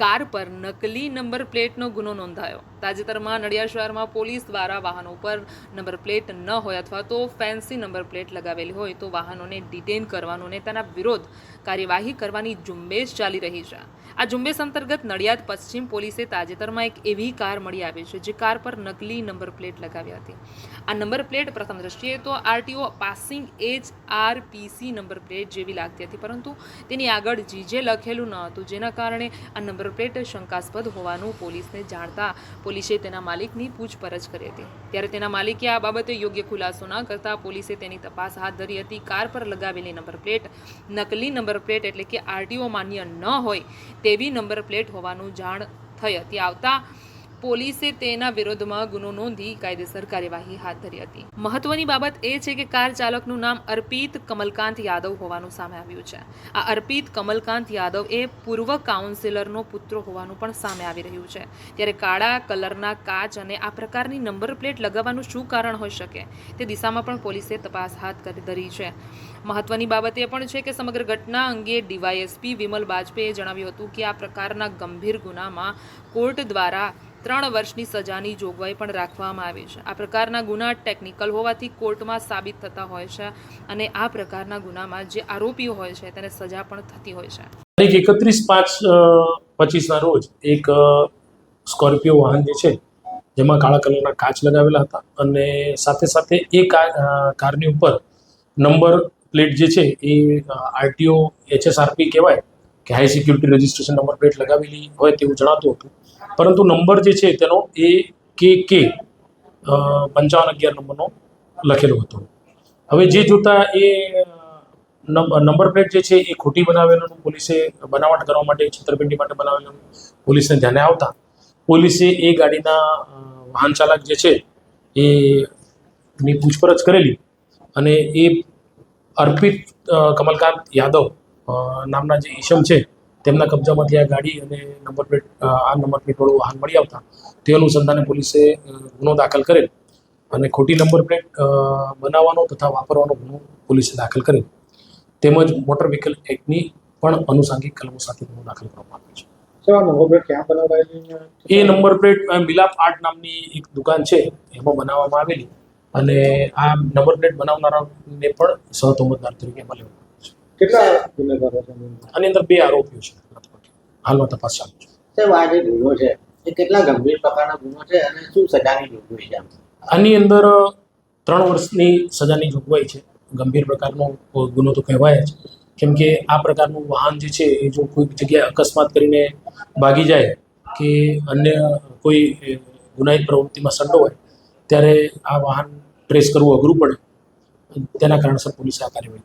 Car પર નકલી number પ્લેટનો ગુનો નોંધાયો. તાજેતરમાં નડિયાદ શહેરમાં પોલીસ દ્વારા વાહનો પર નંબર પ્લેટ ન હોય અથવા તો ફેન્સી નંબર પ્લેટ લગાવેલી હોય તો વાહનોને ડિટેન કરવાનો અને તેના વિરોધ કાર્યવાહી કરવાની ઝુંબેશ ચાલી રહી છે. આ ઝુંબેશ અંતર્ગત નડિયાદ પશ્ચિમ પોલીસે તાજેતરમાં એક એવી કાર મળી આવી છે જે કાર પર નકલી નંબર પ્લેટ લગાવી હતી. આ નંબર પ્લેટ પ્રથમ દ્રષ્ટિએ તો આરટીઓ પાસિંગ એજ આર પીસી નંબર પ્લેટ જેવી લાગતી હતી, પરંતુ તેની આગળ જીજે લખેલું ન હતું, જેના કારણે આ નંબર પ્લેટ શંકાસ્પદ હોવાનું પોલીસને જાણતા પોલીસે તેના માલિકની પૂછપરછ કરી હતી. ત્યારે તેના માલિકે આ બાબતે યોગ્ય ખુલાસો ન કરતા પોલીસે તેની તપાસ હાથ ધરી હતી. કાર પર લગાવેલી નંબર પ્લેટ, નકલી નંબર પ્લેટ એટલે કે આરટીઓ માન્ય ન હોય તેવી નંબર પ્લેટ હોવાનું જાણ થઈ હતી. આવતા પોલીસે તેના વિરોધમાં ગુનો નોંધી કાયદેસર કાર્યવાહી હાથ ધરી હતી. મહત્વની બાબત એ છે કે કાર ચાલકનું નામ અર્પિત કમલકાંત યાદવ હોવાનું સામે આવ્યું છે. આ અર્પિત કમલકાંત યાદવ એ પૂર્વ કાઉન્સિલરનો પુત્ર હોવાનું પણ સામે આવી રહ્યું છે. ત્યારે કાળા કલરના કાચ અને આ પ્રકારની નંબર પ્લેટ લગાવવાનું શું કારણ હોઈ શકે તે દિશામાં પણ પોલીસે તપાસ હાથ કરી ધરી છે. મહત્વની બાબત એ પણ છે કે સમગ્ર ઘટના અંગે ડીવાયએસપી વિમલ બાજપેયીએ જણાવ્યું હતું કે આ પ્રકારના ગંભીર ગુનામાં કોર્ટ દ્વારા ત્રણ વર્ષની સજાની જોગવાઈ પણ રાખવામાં આવી છે. આ પ્રકારના ગુના ટેકનિકલ હોવાથી કોર્ટમાં સાબિત થતા હોય છે અને આ પ્રકારના ગુનામાં જે આરોપીઓ હોય છે તેને સજા પણ થતી હોય છે. તારીખ એકત્રીસ પાંચ પચીસના રોજ એક સ્કોર્પિયો વાહન જે છે જેમાં કાળા કલરના કાચ લગાવેલા હતા અને સાથે સાથે એ કાર કારની ઉપર નંબર પ્લેટ જે છે એ આરટીઓ, એચએસઆરપી કહેવાય કે high security registration number plate લગાવેલી હોય તેવું જણાતું હતું. પરંતુ નંબર જે છે તેનો એ કે કે પંચાવન અગિયાર નંબરનો લખેલો હતો. હવે જે જોતા એ નંબર પ્લેટ જે છે એ ખોટી બનાવેલું, પોલીસે બનાવટ કરવા માટે, છેતરપિંડી માટે બનાવેલું, પોલીસને ધ્યાને આવતા પોલીસે એ ગાડીના વાહન ચાલક જે છે એ ની પૂછપરછ કરેલી અને એ અર્પિત કમલકાંત યાદવ નામના જે ઈશમ છે તેમના કબજામાંથી આ ગાડી અને નંબર પ્લેટ આ નંબર પ્લેટવાળું વાહન મળી આવતા. તે અનુસંધાને પોલીસે ગુનો દાખલ કરેલ અને ખોટી નંબર પ્લેટ બનાવવાનો તથા વાપરવાનો ગુનો પોલીસે દાખલ કરેલ. તેમજ મોટર વ્હીકલ એક્ટની પણ અનુસાંગિક કલમો સાથે ગુનો દાખલ કરવામાં આવ્યો છે. એ નંબર પ્લેટ મિલાપ આર્ટ નામની એક દુકાન છે એમાં બનાવવામાં આવેલી. અને આ નંબર પ્લેટ બનાવનારાને પણ સહતોમતદાર તરીકે એમાં લેવામાં આવ્યો છે કેટલા ગુનેગારો છે આની અંદર? બે આરોપીઓ છે. હાલમાં તપાસ ચાલુ છે. સાહેબ આ જે ગુનો છે એ કેટલા ગંભીર પ્રકારના ગુનો છે અને શું સજાની જોગવાઈ છે આની અંદર ત્રણ વર્ષની સજાની જોગવાઈ છે. ગંભીર પ્રકારનો ગુનો તો કહેવાય જ. કેમ કે આ પ્રકારનું વાહન જે છે એ જો કોઈક જગ્યાએ અકસ્માત કરીને ભાગી જાય કે અન્ય કોઈ ગુનાહિત પ્રવૃત્તિમાં સંડોવાય ત્યારે આ વાહન ટ્રેસ કરવું અઘરું પડે. તેના કારણસર પોલીસે આ કાર્યવાહી